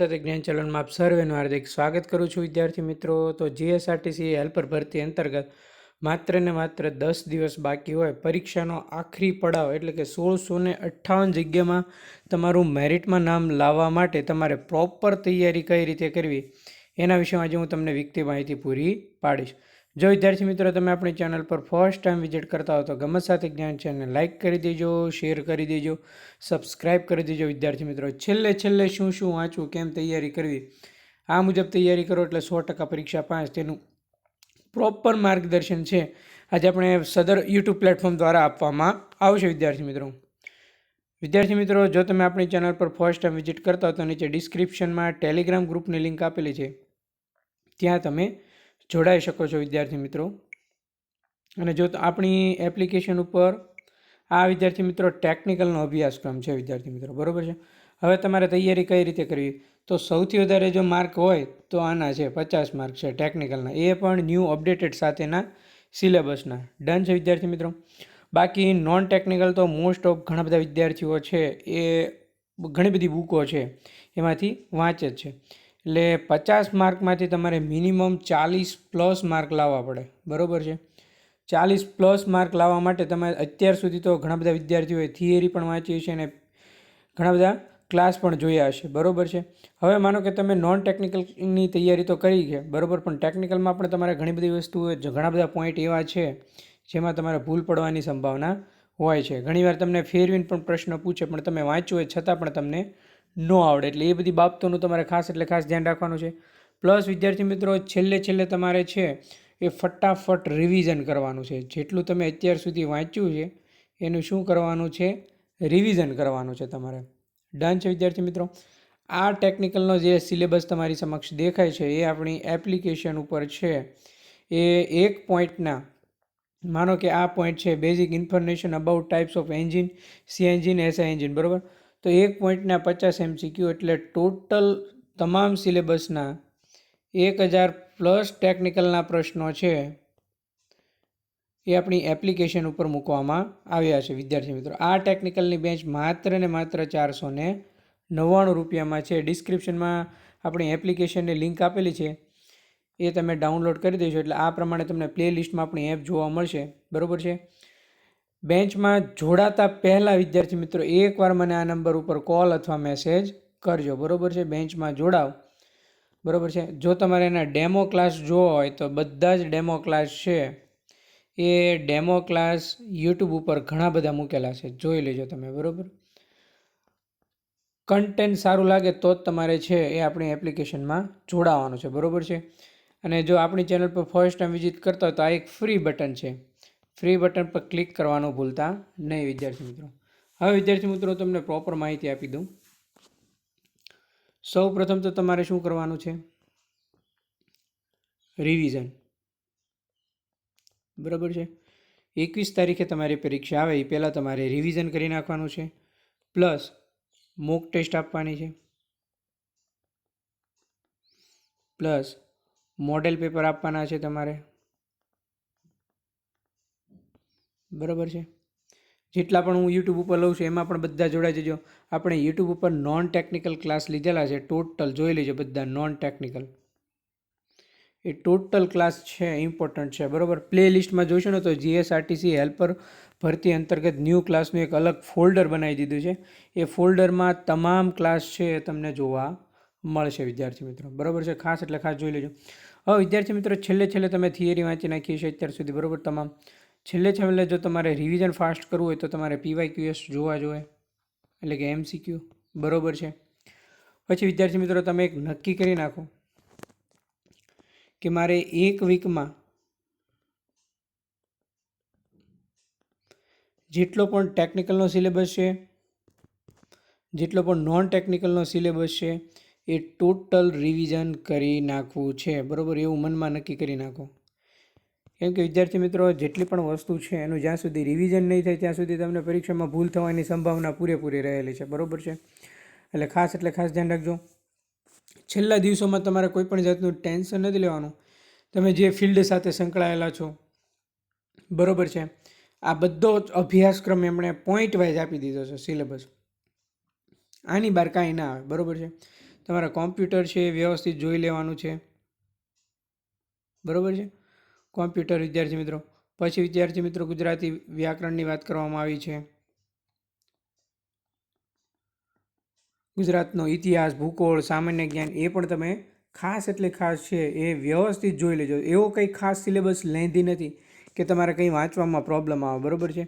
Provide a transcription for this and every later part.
સાથે જ્ઞાન ચલણમાં આપ સર્વેનું હાર્દિક સ્વાગત કરું છું, વિદ્યાર્થી મિત્રો. તો જીએસઆરટીસી હેલ્પર ભરતી અંતર્ગત માત્ર ને માત્ર દસ દિવસ બાકી હોય. પરીક્ષાનો આખરી પડાવ એટલે કે સોળસો ને અઠ્ઠાવન જગ્યામાં તમારું મેરિટમાં નામ લાવવા માટે તમારે પ્રોપર તૈયારી કઈ રીતે કરવી એના વિશે આજે હું તમને વિગતે માહિતી પૂરી પાડીશ. જો વિદ્યાર્થી મિત્રો તમે આપણી ચેનલ પર ફર્સ્ટ ટાઈમ વિઝિટ કરતા હો તો ગમત સાથે જ્ઞાન ચેનલને લાઇક કરી દેજો શેર કરી દેજો સબસ્ક્રાઇબ કરી દેજો વિદ્યાર્થી મિત્રો. છેલ્લે છેલ્લે શું શું વાંચવું, કેમ તૈયારી કરવી, આ મુજબ તૈયારી કરો એટલે સો ટકા પરીક્ષા પાસ. તેનું પ્રોપર માર્ગદર્શન છે. આજે આપણે સદર યુટ્યુબ પ્લેટફોર્મ દ્વારા આપવામાં આવશે વિદ્યાર્થી મિત્રો. વિદ્યાર્થી મિત્રો, જો તમે આપણી ચેનલ પર ફર્સ્ટ ટાઈમ વિઝિટ કરતા હો તો નીચે ડિસ્ક્રિપ્શનમાં ટેલિગ્રામ ગ્રુપની લિંક આપેલી છે. ત્યાં તમે જોડાઈ શકો છો, વિદ્યાર્થી મિત્રો. અને જો આપણી એપ્લિકેશન ઉપર આ વિદ્યાર્થી મિત્રો ટેકનિકલનો અભ્યાસક્રમ છે, વિદ્યાર્થી મિત્રો, બરોબર છે? હવે તમારે તૈયારી કઈ રીતે કરવી? તો સૌથી વધારે જો માર્ક હોય, તો આના છે, પચાસ માર્ક છે ટેકનિકલના એ પણ ન્યૂ અપડેટેડ સાથેના સિલેબસના ડન છે, વિદ્યાર્થી મિત્રો? બાકી નોન ટેકનિકલ તો મોસ્ટ ઓફ ઘણા બધા વિદ્યાર્થીઓ છે, એ ઘણી બધી બુકો છે, એમાંથી વાંચે જ છે. એટલે પચાસ માર્કમાંથી તમારે મિનિમમ ચાલીસ પ્લસ માર્ક લાવવા પડે. બરાબર છે? ચાલીસ પ્લસ માર્ક લાવવા માટે તમે અત્યાર સુધી તો ઘણા બધા વિદ્યાર્થીઓએ થિયરી પણ વાંચી છે અને ઘણા બધા ક્લાસ પણ જોયા હશે. બરાબર છે? હવે માનો કે તમે નોન ટેકનિકલની તૈયારી તો કરી છે, બરાબર, પણ ટેકનિકલમાં પણ તમારે ઘણી બધી વસ્તુઓ, ઘણા બધા પોઈન્ટ એવા છે જેમાં તમારે ભૂલ પડવાની સંભાવના હોય છે. ઘણીવાર તમને ફેરવીને પણ પ્રશ્ન પૂછે, પણ તમે હોય છતાં પણ તમને ન આવડે. એટલે એ બધી બાબતોનું તમારે ખાસ એટલે ખાસ ધ્યાન રાખવાનું છે. પ્લસ વિદ્યાર્થી મિત્રો, છેલ્લે છેલ્લે તમારે છે એ ફટાફટ રિવિઝન કરવાનું છે. જેટલું તમે અત્યાર સુધી વાંચ્યું છે, એનું શું કરવાનું છે? રિવિઝન કરવાનું છે તમારે. ડન છે વિદ્યાર્થી મિત્રો? આ ટેકનિકલનો જે સિલેબસ તમારી સમક્ષ દેખાય છે, એ આપણી એપ્લિકેશન ઉપર છે. એ એક પોઈન્ટના માનો કે આ પોઈન્ટ છે basic information about types of engine C engine SI engine બરાબર? તો એક પોઈન્ટના પચાસ એમસીક્યુ એટલે ટોટલ તમામ સિલેબસના એક હજાર પ્લસ ટેકનિકલના પ્રશ્નો છે એ આપણી એપ્લિકેશન ઉપર મૂકવામાં આવ્યા છે, વિદ્યાર્થી મિત્રો. આ ટેકનિકલની બેન્ચ માત્ર ને માત્ર ચારસો ને નવ્વાણું રૂપિયામાં છે. ડિસ્ક્રિપ્શનમાં આપણી એપ્લિકેશનની લિંક આપેલી છે. એ તમે ડાઉનલોડ કરી દેશો એટલે આ પ્રમાણે તમને પ્લે લિસ્ટમાં આપણી એપ જોવા મળશે. બરાબર છે? બેન્ચમાં જોડાતા પહેલાં વિદ્યાર્થી મિત્રો, એકવાર મને આ નંબર ઉપર કોલ અથવા મેસેજ કરજો. બરાબર છે? બેન્ચમાં જોડાવ. બરાબર છે? જો તમારે એના ડેમો ક્લાસ જોવો હોય તો બધા જ ડેમો ક્લાસ છે. એ ડેમો ક્લાસ યુટ્યુબ ઉપર ઘણા બધા મૂકેલા છે. જોઈ લેજો તમે. બરાબર? કન્ટેન્ટ સારું લાગે તો જ તમારે છે એ આપણી એપ્લિકેશનમાં જોડાવાનું છે. બરાબર છે? અને જો આપણી ચેનલ પર ફર્સ્ટ ટાઈમ વિઝિટ કરતા હોય તો આ એક ફ્રી બટન છે. ફ્રી બટન પર ક્લિક કરવાનું ભૂલતા નહીં, વિદ્યાર્થી મિત્રો. હવે વિદ્યાર્થી મિત્રો તમને પ્રોપર માહિતી આપી દઉં. સૌ પ્રથમ તો તમારે શું કરવાનું છે? રિવિઝન બરાબર છે? એકવીસ તારીખે તમારી પરીક્ષા આવે, એ પહેલાં તમારે રિવિઝન કરી નાખવાનું છે. પ્લસ મોક ટેસ્ટ આપવાની છે. પ્લસ મોડેલ પેપર આપવાના છે તમારે. બરાબર છે? જેટલા પણ હું યુટ્યુબ ઉપર લઉં છું, એમાં પણ બધા જોડાઈ જજો. આપણે યુટ્યુબ ઉપર નોન ટેકનિકલ ક્લાસ લીધેલા છે. ટોટલ જોઈ લેજો બધા નોન ટેકનિકલ એ ટોટલ ક્લાસ છે ઇમ્પોર્ટન્ટ છે, બરાબર? પ્લે લિસ્ટમાં જોઈશો ને તો જીએસઆરટીસી હેલ્પર ભરતી અંતર્ગત ન્યૂ ક્લાસનું એક અલગ ફોલ્ડર બનાવી દીધું છે. એ ફોલ્ડરમાં તમામ ક્લાસ છે એ તમને જોવા મળશે, વિદ્યાર્થી મિત્રો. બરાબર છે? ખાસ એટલે ખાસ જોઈ લેજો. હવે વિદ્યાર્થી મિત્રો, છેલ્લે છેલ્લે તમે થિયરી વાંચી નાખી છે અત્યાર સુધી, બરાબર? તમામ છેલ્લે છેલ્લે જો તમારે રિવિઝન ફાસ્ટ કરવું હોય તો તમારે પીવાય ક્યુએસ જોવા જોઈએ. એટલે કે એમસીક્યુ બરાબર છે. પછી વિદ્યાર્થી મિત્રો, તમે એક નક્કી કરી નાખો કે મારે એક વીકમાં જેટલો પણ ટેકનિકલનો સિલેબસ છે, જેટલો પણ નોન ટેકનિકલનો સિલેબસ છે, એ ટોટલ રિવિઝન કરી નાખવું છે. બરાબર? એવું મનમાં નક્કી કરી નાખો. કેમ કે વિદ્યાર્થી મિત્રો, જેટલી પણ વસ્તુ છે, એનું જ્યાં સુધી રિવિઝન નહીં થાય, ત્યાં સુધી તમને પરીક્ષામાં ભૂલ થવાની સંભાવના પૂરેપૂરી રહેલી છે. બરાબર છે? એટલે ખાસ એટલે ખાસ ધ્યાન રાખજો. છેલ્લા દિવસોમાં તમારે કોઈ પણ જાતનું ટેન્શન નથી લેવાનું. તમે જે ફિલ્ડ સાથે સંકળાયેલા છો. બરાબર છે? આ બધો જ અભ્યાસક્રમ એમણે પોઈન્ટ વાઇઝ આપી દીધો છે સિલેબસ આની બહાર કાંઈ ના આવે. બરાબર છે? તમારા કોમ્પ્યુટર છે એ વ્યવસ્થિત જોઈ લેવાનું છે. બરાબર છે? કોમ્પ્યુટર વિદ્યાર્થી મિત્રો. પછી વિદ્યાર્થી મિત્રો ગુજરાતી વ્યાકરણની વાત કરવામાં આવી છે. ગુજરાતનો ઇતિહાસ, ભૂગોળ, સામાન્ય જ્ઞાન એ પણ તમે ખાસ એટલે ખાસ છે એ વ્યવસ્થિત જોઈ લેજો. એવો કંઈ ખાસ સિલેબસ લેંધી નથી કે તમારે કંઈ વાંચવામાં પ્રોબ્લેમ આવે. બરાબર છે?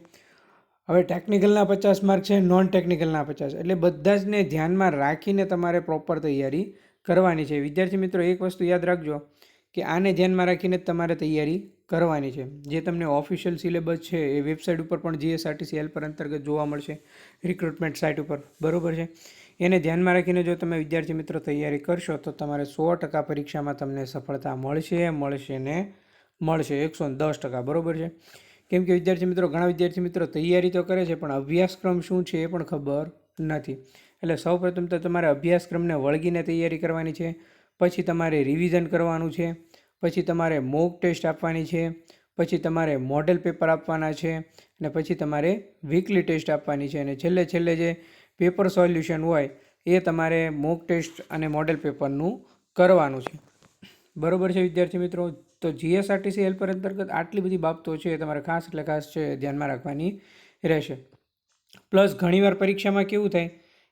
હવે ટેકનિકલના પચાસ માર્ક છે નોન ટેકનિકલના પચાસ. એટલે બધા જ ને ધ્યાનમાં રાખીને તમારે પ્રોપર તૈયારી કરવાની છે. વિદ્યાર્થી મિત્રો, એક વસ્તુ યાદ રાખજો. કે આને ધ્યાનમાં રાખીને તમારે તૈયારી કરવાની છે. જે તમને ઓફિશિયલ સિલેબસ છે એ વેબસાઇટ ઉપર પણ જીએસઆરટીસી હેલ્પર અંતર્ગત જોવા મળશે. રિક્રુટમેન્ટ સાઇટ ઉપર. બરાબર છે? એને ધ્યાનમાં રાખીને જો તમે વિદ્યાર્થી મિત્રો તૈયારી કરશો તો તમારે સો ટકા પરીક્ષામાં તમને સફળતા મળશે મળશે ને મળશે. એકસો દસ ટકા. બરાબર છે? કેમ કે વિદ્યાર્થી મિત્રો, ઘણા વિદ્યાર્થી મિત્રો તૈયારી તો કરે છે, પણ અભ્યાસક્રમ શું છે એ પણ ખબર નથી. એટલે સૌપ્રથમ તો તમારે અભ્યાસક્રમને વળગીને તૈયારી કરવાની છે. પછી તમારે રિવિઝન કરવાનું છે, પછી તમારે મોક ટેસ્ટ આપવાની છે, પછી તમારે મોડેલ પેપર આપવાના છે અને પછી તમારે વીકલી ટેસ્ટ આપવાની છે અને છેલ્લે છેલ્લે જે પેપર સોલ્યુશન હોય એ તમારે મોક ટેસ્ટ અને મોડેલ પેપરનું કરવાનું છે. બરોબર છે વિદ્યાર્થી મિત્રો? તો જીએસઆરટીસી હેલ્પર અંતર્ગત આટલી બધી બાબતો છે એ તમારે ખાસ એટલે ખાસ છે ધ્યાનમાં રાખવાની રહેશે. પ્લસ ઘણીવાર પરીક્ષામાં કેવું થાય,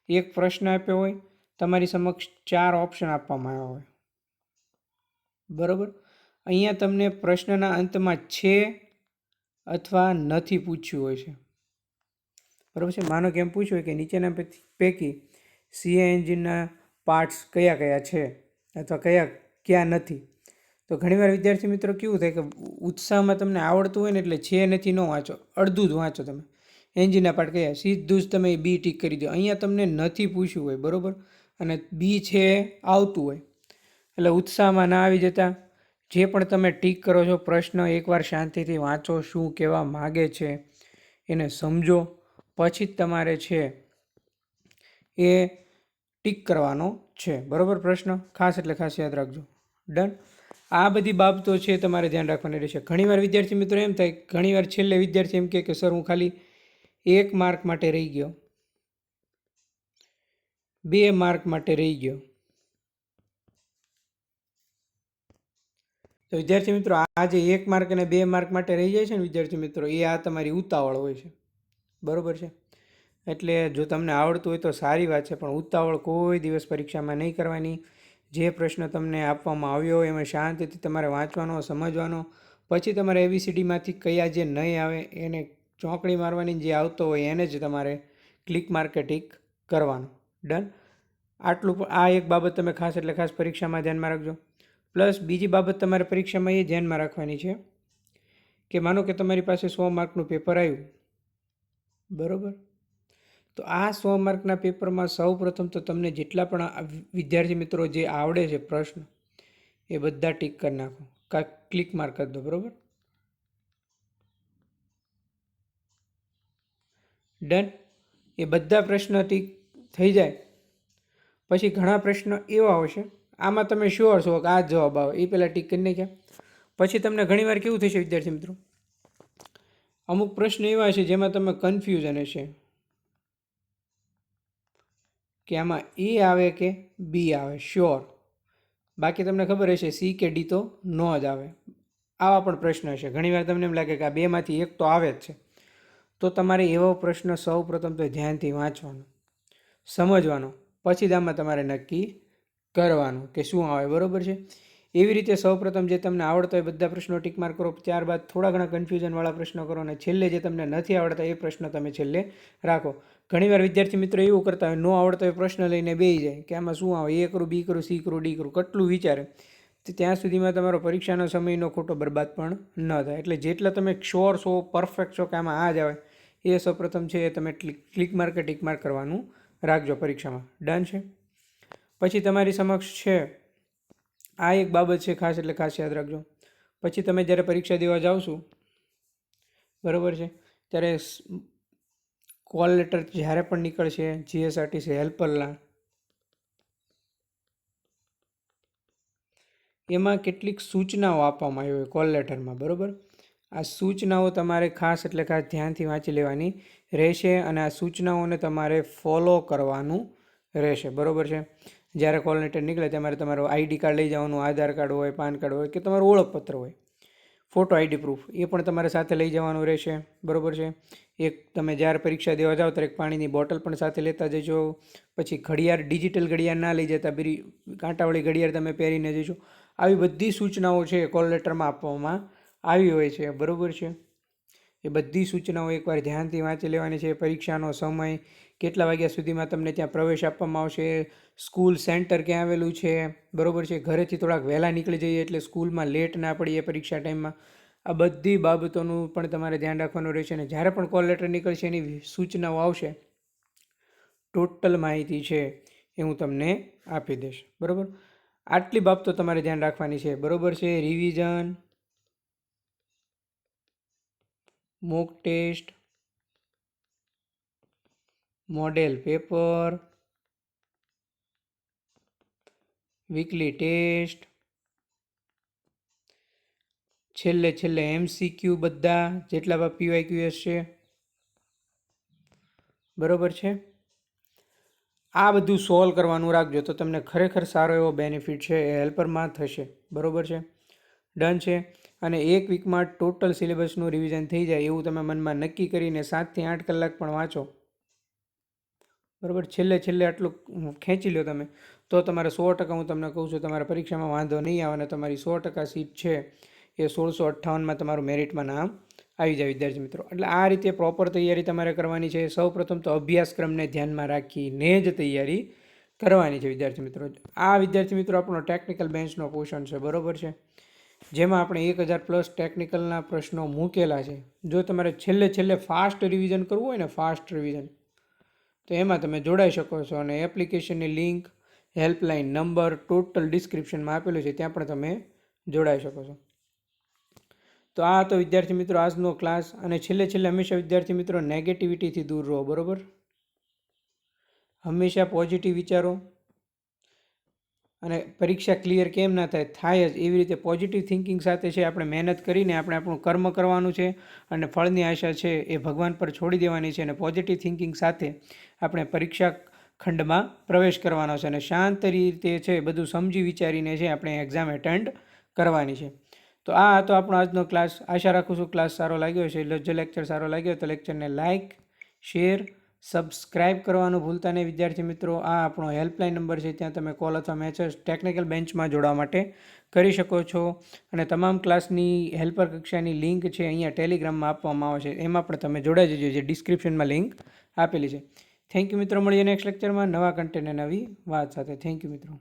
એક પ્રશ્ન આપ્યો હોય તમારી સમક્ષ ચાર ઓપ્શન આપવામાં આવ્યા હોય. બરાબર? અહીંયા તમને પ્રશ્નના અંતમાં છે અથવા નથી પૂછ્યું હોય છે. બરાબર છે? માનો કે એમ પૂછ્યું હોય કે નીચેના પૈકી સીએ એન્જિનના પાર્ટ્સ કયા કયા છે અથવા કયા ક્યાં નથી? તો ઘણીવાર વિદ્યાર્થી મિત્રો કેવું થાય કે ઉત્સાહમાં તમને આવડતું હોય ને એટલે છે નથી ન વાંચો. અડધું જ વાંચો તમે. એન્જિનના પાર્ટ કયા? સીધું જ તમે બી ટીક કરી દો. અહીંયા તમને નથી પૂછ્યું હોય. બરાબર? અને બી છે આવતું હોય. એટલે ઉત્સાહમાં ના આવી જતા જે પણ તમે ટીક કરો છો, પ્રશ્ન એકવાર શાંતિથી વાંચો, શું કહેવા માગે છે એને સમજો. પછી જ તમારે છે એ ટીક કરવાનો છે. બરાબર પ્રશ્ન? ખાસ એટલે ખાસ યાદ રાખજો. ડન? આ બધી બાબતો છે તમારે ધ્યાન રાખવાની રહેશે. ઘણીવાર વિદ્યાર્થી મિત્રો એમ થાય, ઘણીવાર છેલ્લે વિદ્યાર્થી એમ કહે કે, સર, હું ખાલી એક માર્ક માટે રહી ગયો. બે માર્ક માટે રહી ગયો. તો વિદ્યાર્થી મિત્રો, આ જે એક માર્ક અને બે માર્ક માટે રહી જાય છે ને વિદ્યાર્થી મિત્રો, એ આ તમારી ઉતાવળ હોય છે. બરોબર છે? એટલે જો તમને આવડતું હોય તો સારી વાત છે, પણ ઉતાવળ કોઈ દિવસ પરીક્ષામાં નહીં કરવાની. જે પ્રશ્ન તમને આપવામાં આવ્યો હોય એમાં શાંતિથી તમારે વાંચવાનો, સમજવાનો, પછી તમારે એબીસીડીમાંથી કયા જે નહીં આવે એને ચોંકડી મારવાની જે આવતો હોય એને જ તમારે ક્લિક માર્કેટિંગ કરવાનું. ડન આટલું આ એક બાબત તમે ખાસ એટલે ખાસ પરીક્ષામાં ધ્યાનમાં રાખજો. પ્લસ બીજી બાબત તમારે પરીક્ષામાં એ ધ્યાનમાં રાખવાની છે કે માનો કે તમારી પાસે સો માર્કનું પેપર આવ્યું. બરાબર? તો આ સો માર્કના પેપરમાં સૌ પ્રથમ તો તમને જેટલા પણ વિદ્યાર્થી મિત્રો જે આવડે છે પ્રશ્ન, એ બધા ટીક કરી નાખો. કા, ક્લિક માર્ક કરી દો, બરાબર? ડન એ બધા પ્રશ્ન ટીક થઈ જાય. પછી ઘણા પ્રશ્નો એવા આવશે આમાં તમે શ્યોર છો કે આ જ જવાબ આવે. એ પહેલાં ટીક કરી નાખ્યા પછી તમને ઘણીવાર કેવું થશે, વિદ્યાર્થી મિત્રો? અમુક પ્રશ્ન એવા છે જેમાં તમે કન્ફ્યુઝન હશે. કે આમાં એ આવે કે બી આવે? શ્યોર બાકી તમને ખબર હશે સી કે ડી તો ન જ આવે. આવા પણ પ્રશ્ન હશે ઘણીવાર તમને એમ લાગે કે આ બેમાંથી એક તો આવે જ છે. તો તમારે એવો પ્રશ્ન સૌ પ્રથમ તો ધ્યાનથી વાંચવાનો. સમજવાનો. પછી જ આમાં તમારે નક્કી કરવાનું કે શું આવે, બરાબર છે? એવી રીતે સૌપ્રથમ જે તમને આવડતા હોય બધા પ્રશ્નો ટીક માર્ક કરો, ત્યારબાદ થોડા ઘણા કન્ફ્યુઝનવાળા પ્રશ્નો કરો અને છેલ્લે જે તમને નથી આવડતા એ પ્રશ્ન તમે છેલ્લે રાખો. ઘણીવાર વિદ્યાર્થી મિત્રો એવું કરતા હોય, ન આવડતો હોય પ્રશ્ન લઈને બેસી જાય કે આમાં શું આવે? એ કરું, બી કરું, સી કરું, ડી કરું, કેટલું વિચારે? ત્યાં સુધીમાં તમારો પરીક્ષાનો સમયનો ખોટો બરબાદ પણ ન થાય. એટલે જેટલા તમે શ્યોર છો પરફેક્ટ છો કે આમાં આ જ આવે, એ સૌપ્રથમ છે એ તમે ક્લિક માર્ક ટીક માર્ક કરવાનું રાખજો પરીક્ષામાં. ડન છે? પછી તમારી સમક્ષ છે, આ એક બાબત છે ખાસ એટલે ખાસ યાદ રાખજો. પછી તમે જ્યારે પરીક્ષા દેવા જાઓ છો, બરાબર છે, ત્યારે કોલ લેટર જ્યારે પણ નીકળશે જીએસઆરટીસી હેલ્પરના એમાં કેટલીક સૂચનાઓ આપવામાં આવી હોય કોલ લેટરમાં, બરાબર? આ સૂચનાઓ તમારે ખાસ એટલે ખાસ ધ્યાનથી વાંચી લેવાની રહેશે અને આ સૂચનાઓને તમારે ફોલો કરવાનું રહેશે. બરાબર છે? જ્યારે કોલ લેટર નીકળે તમારે તમારું આઈડી કાર્ડ લઈ જવાનું, આધાર કાર્ડ હોય, પાન કાર્ડ હોય કે તમારું ઓળખપત્ર હોય. ફોટો આઈડી પ્રૂફ એ પણ તમારે સાથે લઈ જવાનું રહેશે. બરાબર છે? એક તમે જ્યારે પરીક્ષા દેવા જાઓ ત્યારે એક પાણીની બોટલ પણ સાથે લેતા જજો. પછી ઘડિયાળ ડિજિટલ ઘડિયાળ ના લઈ જતા, બીરી કાંટાવાળી ઘડિયાળ તમે પહેરીને જજો. આવી બધી સૂચનાઓ છે કોલ લેટરમાં આપવામાં આવી હોય છે, બરોબર છે? એ બધી સૂચનાઓ એકવાર ધ્યાનથી વાંચી લેવાની છે. પરીક્ષાનો સમય કેટલા વાગ્યા સુધીમાં તમને ત્યાં પ્રવેશ આપવામાં આવશે? સ્કૂલ સેન્ટર ક્યાં આવેલું છે? બરોબર છે? ઘરેથી થોડાક વહેલા નીકળી જઈએ એટલે સ્કૂલમાં લેટ ના પડીએ પરીક્ષા ટાઈમમાં. આ બધી બાબતોનું પણ તમારે ધ્યાન રાખવાનું રહેશે અને જ્યારે પણ કોલ લેટર નીકળશે એની સૂચનાઓ આવશે, ટોટલ માહિતી છે એ હું તમને આપી દઈશ. બરાબર? આટલી બાબતો તમારે ધ્યાન રાખવાની છે. બરોબર છે? Revision mock test model paper weekly test છેલ્લે છેલ્લે એમસીક્યુ બધા જેટલા પીવાય ક્યુએસ છે. બરોબર છે? આ બધું સોલ્વ કરવાનું રાખજો તો તમને ખરેખર સારો એવો બેનિફિટ છે એ હેલ્પરમાં થશે. બરોબર છે? ડન છે? અને એક વીકમાં ટોટલ સિલેબસનું રિવિઝન થઈ જાય એવું તમે મનમાં નક્કી કરીને સાતથી આઠ કલાક પણ વાંચો. બરાબર? છેલ્લે છેલ્લે આટલું ખેંચી લો તમે. તો તમારે સો ટકા હું તમને કહું છું, તમારા પરીક્ષામાં વાંધો નહીં આવે અને તમારી સો ટકા સીટ છે એ સોળસો અઠ્ઠાવનમાં તમારું મેરિટમાં નામ આવી જાય, વિદ્યાર્થી મિત્રો. એટલે આ રીતે પ્રોપર તૈયારી તમારે કરવાની છે. સૌ પ્રથમ તો અભ્યાસક્રમને ધ્યાનમાં રાખીને જ તૈયારી કરવાની છે, વિદ્યાર્થી મિત્રો. આ વિદ્યાર્થી મિત્રો, આપણો ટેકનિકલ બેન્ચનો પોર્શન છે. બરોબર છે? જેમાં આપણે એક હજાર પ્લસ ટેકનિકલના પ્રશ્નો મૂકેલા છે. જો તમારે છેલ્લે છેલ્લે ફાસ્ટ રિવિઝન કરવું હોય ને ફાસ્ટ રિવિઝન તો એમાં તમે જોડાઈ શકો છો અને એપ્લિકેશનની લિંક હેલ્પલાઇન નંબર ટોટલ ડિસ્ક્રિપ્શનમાં આપેલું છે, ત્યાં પણ તમે જોડાઈ શકો છો. તો આ તો વિદ્યાર્થી મિત્રો આજનો ક્લાસ અને છેલ્લે છેલ્લે હંમેશા વિદ્યાર્થી મિત્રો નેગેટિવિટીથી દૂર રહો, બરાબર? હંમેશા પોઝિટિવ વિચારો. અને પરીક્ષા ક્લિયર કેમ ના થાય થાય જ એવી રીતે પોઝિટિવ થિંકિંગ સાથે છે, આપણે મહેનત કરીને આપણે આપણું કર્મ કરવાનું છે અને ફળની આશા છે એ ભગવાન પર છોડી દેવાની છે અને પોઝિટિવ થિંકિંગ સાથે આપણે પરીક્ષા ખંડમાં પ્રવેશ કરવાનો છે અને શાંત રીતે છે, બધું સમજી વિચારીને છે, આપણે એક્ઝામ એટેન્ડ કરવાની છે. તો આ હતો આપણો આજનો ક્લાસ આશા રાખું છું ક્લાસ સારો લાગ્યો છે જો લેક્ચર સારો લાગ્યો તો લેક્ચરને લાઇક શેર સબસ્ક્રાઇબ કરવાનું ભૂલતા નહીં. વિદ્યાર્થી મિત્રો, આ આપણો હેલ્પલાઇન નંબર છે. ત્યાં તમે કોલ અથવા મેચર્સ ટેકનિકલ બેન્ચમાં જોડાવા માટે કરી શકો છો. અને તમામ ક્લાસની હેલ્પર કક્ષાની લિંક છે અહીંયા ટેલિગ્રામમાં આપવામાં આવે છે. એમાં પણ તમે જોડાઈ જજો. જે ડિસ્ક્રિપ્શનમાં લિંક આપેલી છે. થેન્ક યુ મિત્રો. મળીએ નેક્સ્ટ લેક્ચરમાં નવા કન્ટેન્ટ નવી વાત સાથે. થેન્ક યુ મિત્રો.